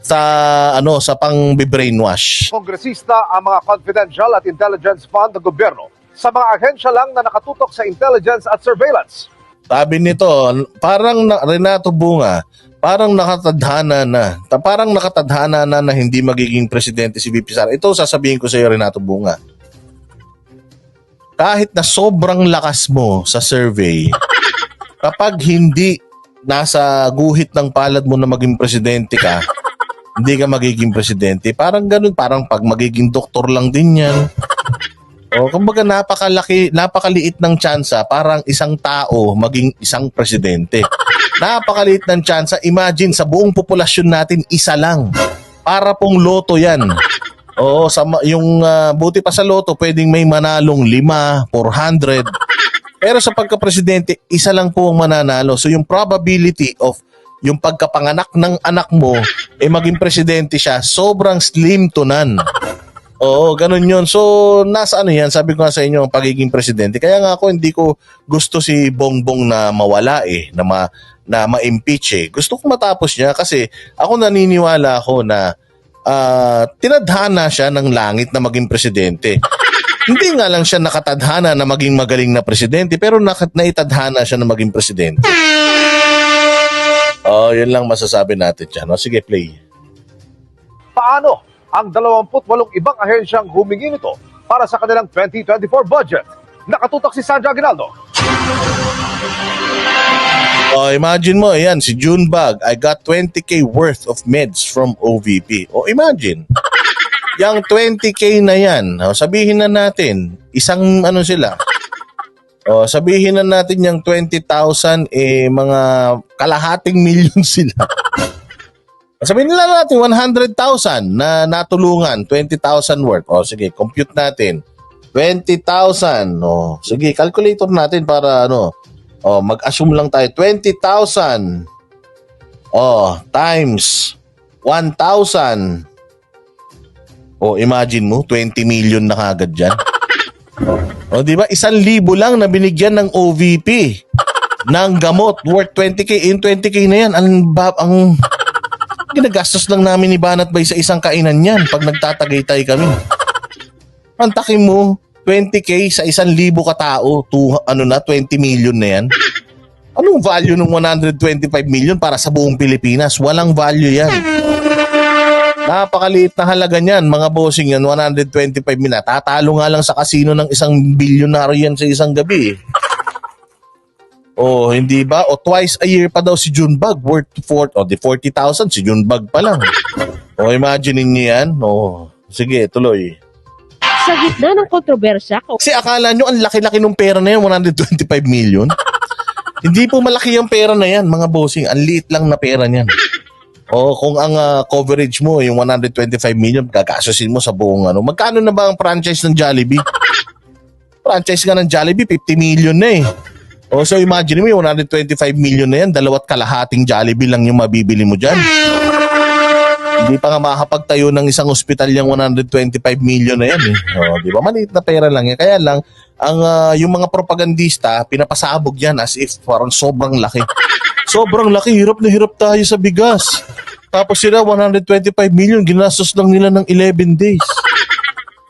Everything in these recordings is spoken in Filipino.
sa ano sa pang brainwash. kongresista ang mga confidential at intelligence fund ng gobyerno sa mga ahensya lang na nakatutok sa intelligence at surveillance. Sabi nito, parang na, Renato Bunga, parang nakatadhana na, ta, parang nakatadhana na na hindi magiging presidente si VP Sara. Ito sasabihin ko sa iyo Renato Bunga. Kahit na sobrang lakas mo sa survey, kapag hindi nasa guhit ng palad mo na maging presidente ka, hindi ka magiging presidente. Parang ganun, parang pag magiging doktor lang din yan. O, kumbaga napakalaki, napakaliit ng tsansa parang isang tao maging isang presidente. Napakaliit ng tsansa. Imagine sa buong populasyon natin isa lang. Para pong loto 'yan. Oo, sa yung ah, buti pa sa loto pwedeng may manalong 5, 400. Pero sa pagka-presidente, isa lang po ang mananalo. So yung probability of yung pagkapanganak ng anak mo eh maging presidente siya, sobrang slim to none. Oo, ganun yun. So, nasa ano yan, sabi ko nga sa inyo, ang pagiging presidente. Kaya nga ako, hindi ko gusto si Bongbong na mawala eh, na, ma, na ma-impeach eh. Gusto ko matapos niya kasi ako naniniwala ako na ah, tinadhana siya ng langit na maging presidente. hindi nga lang siya nakatadhana na maging magaling na presidente, pero nakat naitadhana siya na maging presidente. Oh, yun lang masasabi natin dyan. O, sige, play. Paano ang 28 ibang ahensyang humingi nito para sa kanilang 2024 budget? Nakatutok si Sandra Aguinaldo. Oh, imagine mo, ayan, si Junebag, I got 20k worth of meds from OVP. O, imagine. Yang 20k na yan, oh, sabihin na natin, isang ano sila. O, sabihin na natin yung 20,000, eh, mga kalahating milyon sila. Sabihin nila natin 100,000 na natulungan, 20,000 worth. O, sige, compute natin. 20,000. O, sige, calculator natin para ano, Oh, mag-assume lang tayo 20,000. Oh, times 1,000. Oh, imagine mo 20 million na kagad diyan. Oh, di ba? Isang libo lang na binigyan ng OVP ng gamot worth 20k. In 20k na yan, ang, ba- ang ginagastos lang namin ni Banat Bay sa isang kainan yan pag nagtatagaytay kami. Pantakin mo, 20k sa isang libo katao, to, ano na, 20 million na yan. Anong value ng 125 million para sa buong Pilipinas? Walang value yan. Napakaliit na halaga niyan, mga bossing yan, 125 million. Tatalo nga lang sa kasino ng isang bilyonaryo yan sa isang gabi. Oh, hindi ba? O twice a year pa daw si Junebug worth 4 o di 40,000 si Junebug pa lang. O imagine niyo yan. Oh, sige, tuloy. Sa gitna ng kontrobersya, Kasi akala nyo ang laki-laki ng pera na yan, 125 million. Hindi po malaki yung pera na yan, mga bossing. Ang liit lang na pera niyan. O kung ang ah, coverage mo, yung 125 million, gagastusin mo sa buong ano. Magkano na ba ang franchise ng Jollibee? franchise nga ng Jollibee, 50 million na eh. O so imagine mo, yung 125 million na yan, dalawat kalahating Jollibee lang yung mabibili mo dyan. Hindi pa nga makakapagtayo ng isang ospital yung 125 million na yan eh. O, di ba? Maliit na pera lang yan. Kaya lang, ang ah, yung mga propagandista, pinapasabog yan as if parang sobrang laki. Sobrang laki, hirap na hirap tayo sa bigas. Tapos sila 125 million, ginastos lang nila ng 11 days.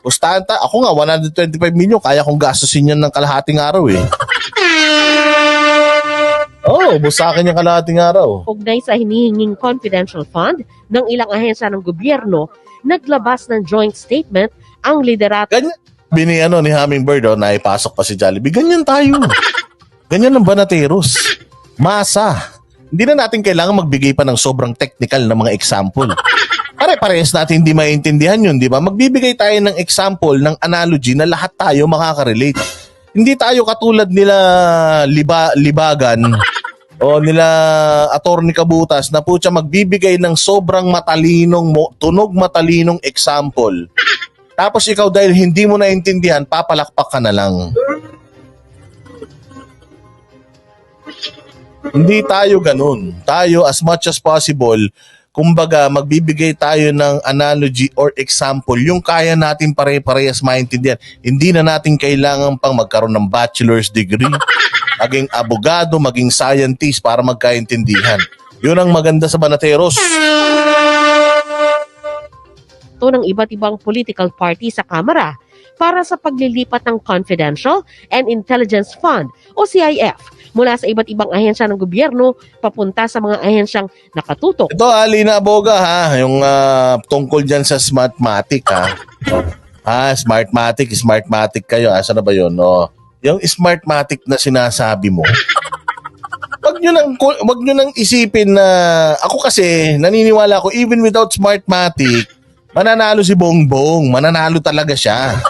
Bustanta, ako nga 125 million, kaya kong gastusin yan ng kalahating araw eh. Oh, busa akin yung kalahating araw. ugnay sa hinihinging confidential fund ng ilang ahensya ng gobyerno, naglabas ng joint statement ang liderato Ganyan. Bini ano ni Hummingbird oh, naipasok pa si Jollibee. Ganyan tayo. Ganyan ang banateros. Masa. Hindi na natin kailangan magbigay pa ng sobrang technical na mga example. Pare-parehas natin hindi maintindihan yun, di ba? Magbibigay tayo ng example, ng analogy na lahat tayo makaka-relate. Hindi tayo katulad nila liba, libagan o nila attorney kabutas na putya magbibigay ng sobrang matalinong, tunog matalinong example. Tapos ikaw dahil hindi mo naintindihan, papalakpak ka na lang. Hindi tayo ganun. Tayo as much as possible, kumbaga magbibigay tayo ng analogy or example yung kaya natin pare-parehas maintindihan. Hindi na natin kailangan pang magkaroon ng bachelor's degree, maging abogado, maging scientist para magkaintindihan. Yun ang maganda sa Banateros. boto ng iba't ibang political party sa Kamara para sa paglilipat ng Confidential and Intelligence Fund o CIF mula sa iba't ibang ahensya ng gobyerno papunta sa mga ahensyang nakatutok Ito, Alina Aboga ha, yung ah, tungkol dyan sa Smartmatic ha. Ah, Smartmatic, Smartmatic kayo. Asa na ba yun? No? Yung Smartmatic na sinasabi mo, wag nyo nang, wag nyo nang isipin na, ako kasi, naniniwala ko, even without Smartmatic, mananalo si Bongbong. Mananalo talaga siya.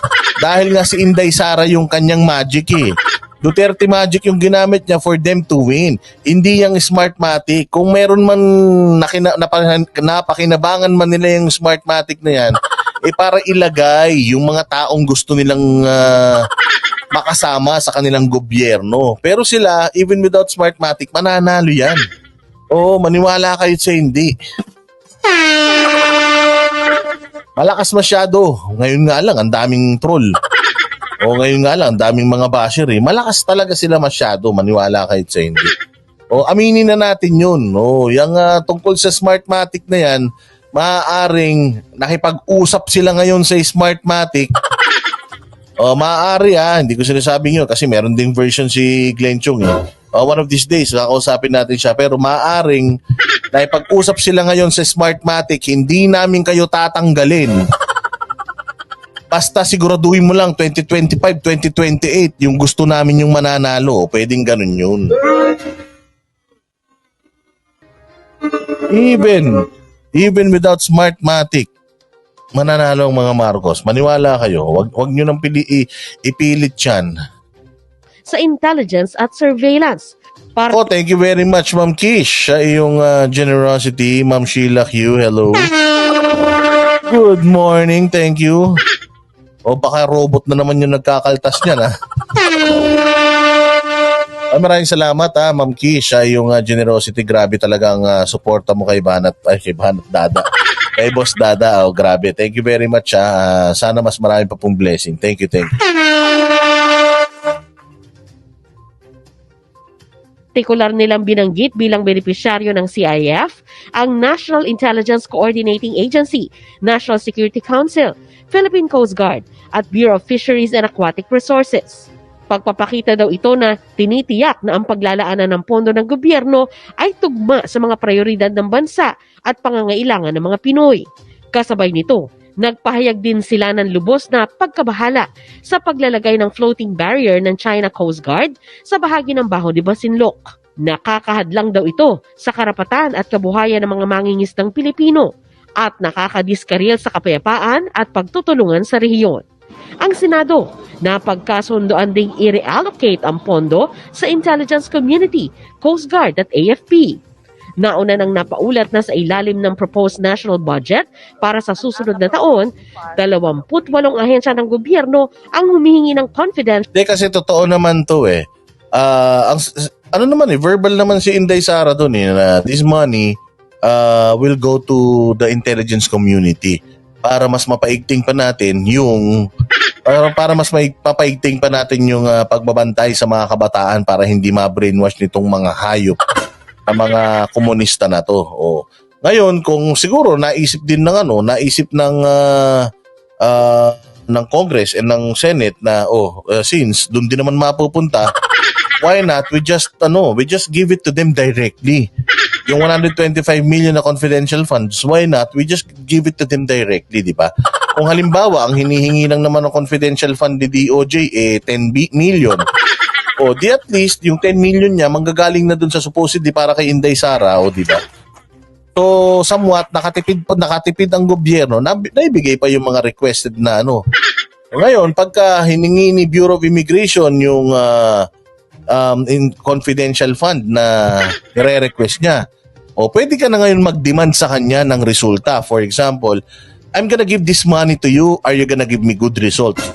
Dahil nga si Inday Sara yung kanyang magic eh. Duterte Magic yung ginamit niya for them to win. Hindi yung Smartmatic. Kung meron man nakina, napa- napakinabangan man nila yung Smartmatic na yan, eh para ilagay yung mga taong gusto nilang ah, makasama sa kanilang gobyerno. Pero sila, even without Smartmatic, mananalo yan. Oo, maniwala kayo sa hindi. Malakas masyado. Ngayon nga lang, ang daming troll. O ngayon nga lang, ang daming mga basher eh. Malakas talaga sila masyado, maniwala kayo sa hindi. O aminin na natin yun. O, yung ah, tungkol sa Smartmatic na yan, maaaring nakipag-usap sila ngayon sa Smartmatic. O maaari ah, hindi ko sinasabing yun kasi meron ding version si Glenn Chung eh. O, one of these days, kakausapin natin siya. Pero maaaring nakipag-usap sila ngayon sa Smartmatic, hindi namin kayo tatanggalin. Basta siguraduhin mo lang 2025, 2028 yung gusto namin yung mananalo. Pwedeng ganun yun. Even even without Smartmatic, mananalo ang mga Marcos. Maniwala kayo. Wag wag niyo nang pili ipilit 'yan. sa intelligence at surveillance para Oh, thank you very much, Ma'am Kish. Sa iyong ah, generosity, Ma'am Sheila Q. Hello. Good morning. Thank you. O baka robot na naman yung nagkakaltas niyan, ha? Ay, maraming salamat, ha, Ma'am Kish. Sa iyong ah, generosity, grabe talaga ang ah, suporta mo kay Banat, ay, kay Banat Dada. kay Boss Dada, oh, grabe. Thank you very much, ha. Ah, sana mas marami pa pong blessing. Thank you, thank you. partikular nilang binanggit bilang benepisyaryo ng CIF ang National Intelligence Coordinating Agency, National Security Council, Philippine Coast Guard at Bureau of Fisheries and Aquatic Resources. Pagpapakita daw ito na tinitiyak na ang paglalaanan ng pondo ng gobyerno ay tugma sa mga prioridad ng bansa at pangangailangan ng mga Pinoy. Kasabay nito, nagpahayag din sila ng lubos na pagkabahala sa paglalagay ng floating barrier ng China Coast Guard sa bahagi ng Baho de Basinloc. Nakakahadlang daw ito sa karapatan at kabuhayan ng mga mangingisdang Pilipino at nakakadiskaril sa kapayapaan at pagtutulungan sa rehiyon. Ang Senado, napagkasundoan ding i-reallocate ang pondo sa intelligence community, Coast Guard at AFP. Nauna nang napaulat na sa ilalim ng proposed national budget para sa susunod na taon, 28 ahensya ng gobyerno ang humihingi ng confidence Hindi kasi totoo naman to eh. Ah, ang ano naman eh, verbal naman si Inday Sara doon eh na this money uh, will go to the intelligence community para mas mapaigting pa natin yung para, para mas may papaigting pa natin yung ah, pagbabantay sa mga kabataan para hindi ma-brainwash nitong mga hayop ang mga komunista na to. O, ngayon, kung siguro naisip din ng ano, naisip ng ah, ah, ng Congress and ng Senate na oh, uh, since doon din naman mapupunta, why not we just ano, we just give it to them directly. Yung 125 million na confidential funds, why not we just give it to them directly, di ba? Kung halimbawa ang hinihingi lang naman ng confidential fund ni DOJ eh 10 bi- million. O di at least yung 10 million niya manggagaling na dun sa supposedly para kay Inday Sara, o di ba? So, somewhat, nakatipid, nakatipid ang gobyerno, na, naibigay pa yung mga requested na ano. Ngayon, pagka hiningi ni Bureau of Immigration yung ah, um, in confidential fund na nire-request niya, o pwede ka na ngayon mag-demand sa kanya ng resulta. For example, I'm gonna give this money to you, are you gonna give me good results?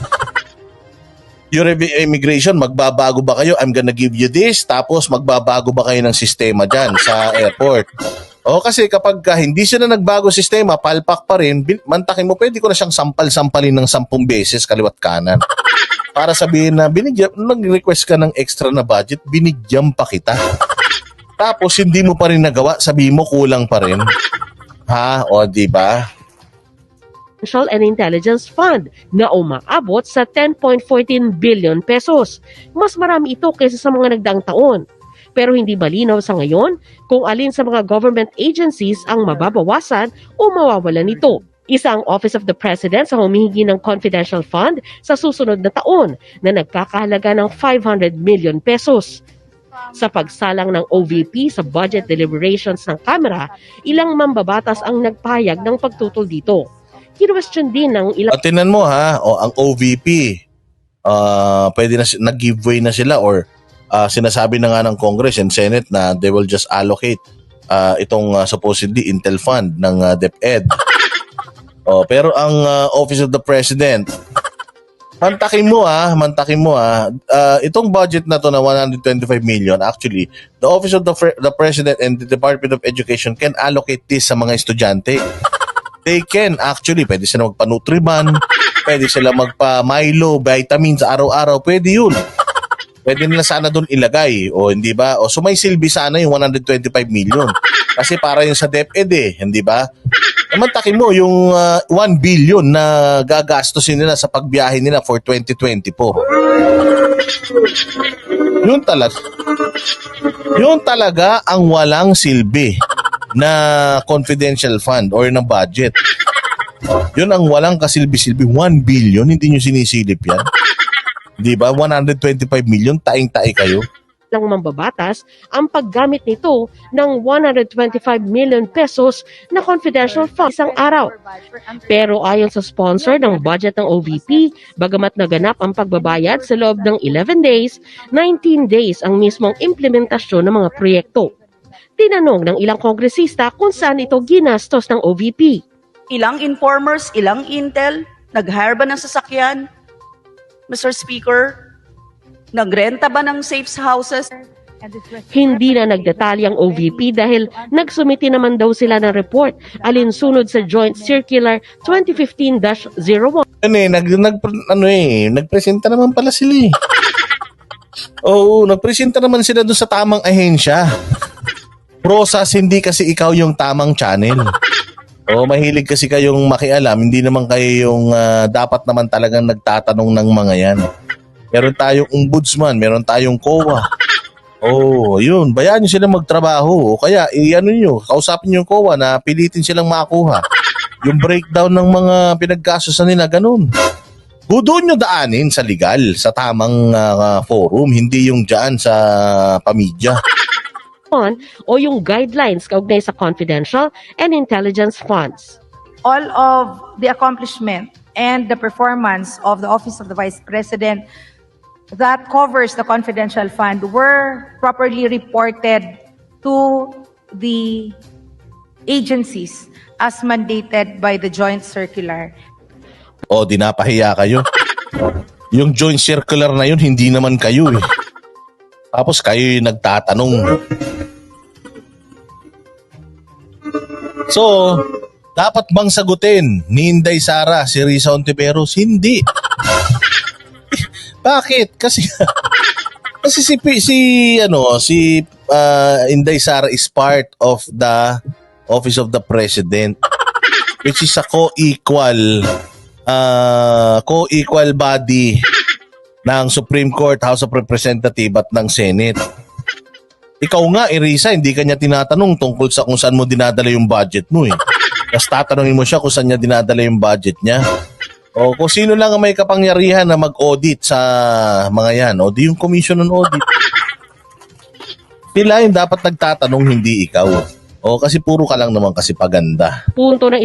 Your immigration, magbabago ba kayo? I'm gonna give you this, tapos magbabago ba kayo ng sistema dyan sa airport? O kasi kapag ka hindi siya na nagbago sistema, palpak pa rin, mantakin mo, pwede ko na siyang sampal-sampalin ng sampung beses kaliwat kanan. Para sabihin na, binigyan, nag-request ka ng extra na budget, binigyan pa kita. Tapos hindi mo pa rin nagawa, sabihin mo kulang pa rin. Ha? O, di ba? Financial and Intelligence Fund na umaabot sa 10.14 billion pesos. Mas marami ito kaysa sa mga nagdaang taon. Pero hindi malinaw sa ngayon kung alin sa mga government agencies ang mababawasan o mawawalan nito. Isa ang Office of the President sa humihingi ng confidential fund sa susunod na taon na nagkakahalaga ng 500 million pesos. Sa pagsalang ng OVP sa budget deliberations ng Kamara, ilang mambabatas ang nagpayag ng pagtutol dito. Kinwestiyon din ng ilang At tinan mo ha, o ang OVP, ah pwede na nag-giveaway na sila or ah, sinasabi na nga ng Congress and Senate na they will just allocate ah, itong ah, supposedly Intel Fund ng ah, DepEd. Oh, pero ang ah, Office of the President, mantakin mo ah, mantakin mo ah, ah, itong budget na to na 125 million, actually, the Office of the, Fre- the President and the Department of Education can allocate this sa mga estudyante they can actually, pwede sila magpa-Nutriban, pwede sila magpa-Milo, vitamins araw-araw, pwede yun. Pwede nila sana doon ilagay, o hindi ba? O so may silbi sana yung 125 million. Kasi para yung sa DepEd eh, hindi ba? Naman takin mo yung ah, 1 billion na gagastusin nila sa pagbiyahe nila for 2020 po. Yun talaga. Yun talaga ang walang silbi na confidential fund or na budget. Yun ang walang kasilbi-silbi. 1 billion, hindi nyo sinisilip yan. Di ba? 125 million, taing-tae kayo. Ng mambabatas ang paggamit nito ng 125 million pesos na confidential fund isang araw. Pero ayon sa sponsor ng budget ng OVP, bagamat naganap ang pagbabayad sa loob ng 11 days, 19 days ang mismong implementasyon ng mga proyekto. Tinanong ng ilang kongresista kung saan ito ginastos ng OVP. Ilang informers, ilang intel, nag-hire ba ng sasakyan? Mr. Speaker, nagrenta ba ng safe houses? Hindi na nagdetalye ang OVP dahil nagsumiti naman daw sila ng report alinsunod sa Joint Circular 2015-01 Ano eh, nag, nag, ano eh, nagpresenta naman pala sila eh. Oo, nagpresenta naman sila doon sa tamang ahensya. Prosas, hindi kasi ikaw yung tamang channel. O mahilig kasi kayong makialam, hindi naman kayo yung ah, dapat naman talagang nagtatanong ng mga yan. Meron tayong ombudsman, meron tayong COA. Oh, yun. Bayaan nyo silang magtrabaho. O kaya, i-ano nyo, kausapin nyo yung COA na pilitin silang makuha. Yung breakdown ng mga pinagkasusan nila, ganun. Ho, doon nyo daanin sa legal, sa tamang ah, forum, hindi yung dyan sa pamidya. o yung guidelines kaugnay sa confidential and intelligence funds. all of the accomplishment and the performance of the Office of the Vice President that covers the confidential fund were properly reported to the agencies as mandated by the joint circular. O, dinapahiya kayo. Yung joint circular na yun, hindi naman kayo eh. Tapos kayo yung nagtatanong. So, dapat bang sagutin ni Inday Sara si Risa Ontiveros? Hindi. Bakit? Kasi kasi si si ano si ah, Inday Sara is part of the Office of the President which is a co-equal uh, co-equal body ng Supreme Court, House of Representative at ng Senate. Ikaw nga, Irisa, hindi kanya tinatanong tungkol sa kung saan mo dinadala yung budget mo eh. Tapos tatanungin mo siya kung saan niya dinadala yung budget niya. O kung sino lang ang may kapangyarihan na mag-audit sa mga yan. O di yung Commission on Audit. Sila yung dapat nagtatanong, hindi ikaw. O kasi puro ka lang naman kasi paganda. Punto ng